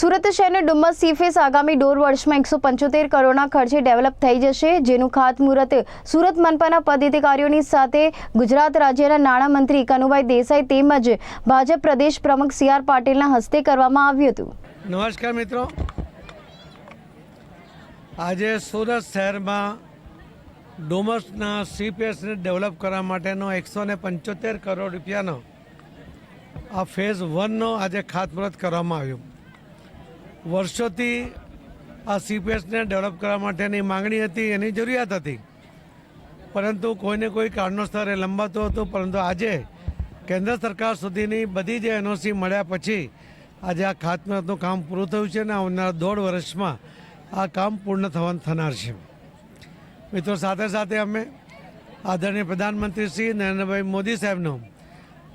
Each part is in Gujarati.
સુરત શહેરનું ડુમ્મસ સીફેસ આગામી દોઢ વર્ષમાં એકસો પંચોતેર કરોડના ખર્ચે ડેવલપ થઈ જશે, જેનું ખાતમુહૂર્ત સુરત મનપાના પદાધિકારીઓની સાથે ગુજરાત રાજ્યના નાણામંત્રી કનુભાઈ દેસાઈ તેમજ ભાજપ પ્રદેશ પ્રમુખ સી આર પાટીલના હસ્તે કરવામાં આવ્યું હતું. નમસ્કાર મિત્રો. આજે સુરત શહેરમાં ડોમસના સીપીએસને ડેવલપ કરવા માટેનો એકસો ને પંચોતેર કરોડ રૂપિયાનો આ ફેઝ વનનો આજે ખાતમુહૂર્ત કરવામાં આવ્યું. વર્ષોથી આ સીપીએસને ડેવલપ કરવા માટેની માંગણી હતી, એની જરૂરિયાત હતી. પરંતુ કોઈને કોઈ કારણોસર એ લંબાતો હતો, પરંતુ આજે કેન્દ્ર સરકાર સુધીની બધી જ એનઓસી મળ્યા પછી આજે આ ખાતમુહૂર્તનું કામ પૂરું થયું છે અને આવનારા દોઢ વર્ષમાં આ કામ પૂર્ણ થવાનું થનાર છે. મિત્રો, સાથે સાથે અમે આદરણીય પ્રધાનમંત્રી શ્રી નરેન્દ્રભાઈ મોદી સાહેબનો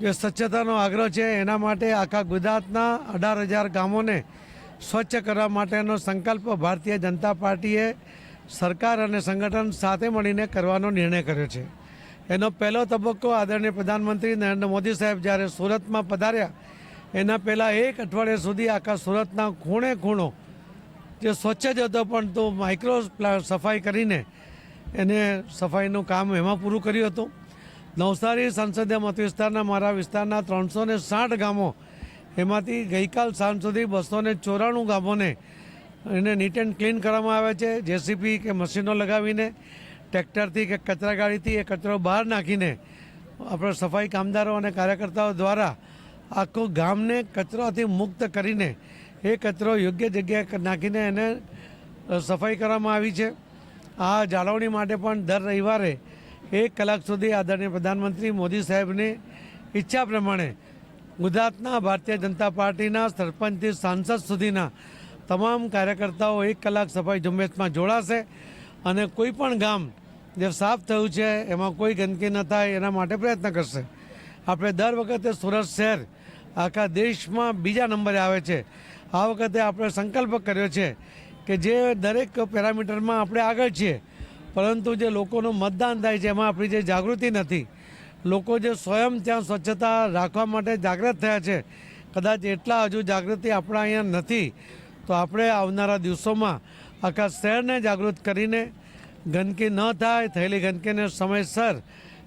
જે સ્વચ્છતાનો આગ્રહ છે, એના માટે આખા ગુજરાતના અઢાર હજાર ગામોને સ્વચ્છ કરવા માટેનો સંકલ્પ ભારતીય જનતા પાર્ટીએ સરકાર અને સંગઠન સાથે મળીને કરવાનો નિર્ણય કર્યો છે. એનો પહેલો તબક્કો આદરણીય પ્રધાનમંત્રી નરેન્દ્ર મોદી સાહેબ જ્યારે સુરતમાં પધાર્યા, એના પહેલાં એક અઠવાડિયા સુધી આખા સુરતના ખૂણે ખૂણો જે સ્વચ્છ જ હતો પણ તો માઇક્રો સફાઈ કરીને એને સફાઈનું કામ એમાં પૂરું કર્યું હતું. નવસારી સંસદીય મત વિસ્તારના મારા વિસ્તારના ત્રણસો ને સાઠ ગામો એમાંથી ગઈકાલ સાંજ સુધી બસો ને ચોરાણું ગામોને એને નીટ એન્ડ ક્લીન કરવામાં આવે છે. જેસીપી કે મશીનો લગાવીને, ટ્રેક્ટરથી કે કચરા ગાડીથી એ કચરો બહાર નાખીને આપણે સફાઈ કામદારો અને કાર્યકર્તાઓ દ્વારા આખું ગામને કચરાથી મુક્ત કરીને એ કચરો યોગ્ય જગ્યાએ નાખીને એને સફાઈ કરવામાં આવી છે. આ જાળવણી માટે પણ દર રવિવારે એક કલાક સુધી આદરણીય પ્રધાનમંત્રી મોદી સાહેબની ઈચ્છા પ્રમાણે ગુજરાતના ભારતીય જનતા પાર્ટીના સરપંચથી સાંસદ સુધીના તમામ કાર્યકર્તાઓ એક કલાક સફાઈ ઝુંબેશમાં જોડાશે અને કોઈ પણ ગામ જે સાફ થયું છે, એમાં કોઈ ગંદકી ન થાય, એના માટે પ્રયત્ન કરશે. આપણે દર વખતે સુરત શહેર, આખા દેશમાં બીજા નંબરે આવે છે. આ વખતે આપણે સંકલ્પ કર્યો છે કે જે દરેક પેરામીટરમાં આપણે આગળ છીએ, પરંતુ જે લોકોનું મતદાન થાય છે, એમાં આપણી જે જાગૃતિ નથી લોકો જે સ્વયં ત્યાં સ્વચ્છતા રાખવા માટે જાગૃત થયા છે, કદાચ એટલા હજુ જાગૃતિ આપણા અહીંયા નથી, તો આપણે આવનારા દિવસોમાં આખા શહેરને જાગૃત કરીને ગંદકી ન થાય, થયેલી ગંદકીને સમયસર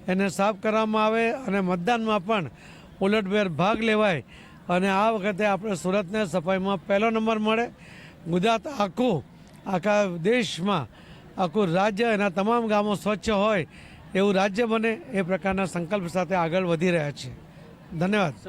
એને સાફ કરવામાં આવે અને મતદાનમાં પણ ઉલટભેર ભાગ લેવાય. અને આ વખતે આપણે સુરતને સફાઈમાં પહેલો નંબર મળે. ગુજરાત આખું, આખા દેશમાં, આખું રાજ્ય એના તમામ ગામો સ્વચ્છ હોય એવું રાજ્ય બને એ પ્રકારના સંકલ્પ સાથે આગળ વધી રહ્યા છે. ધન્યવાદ.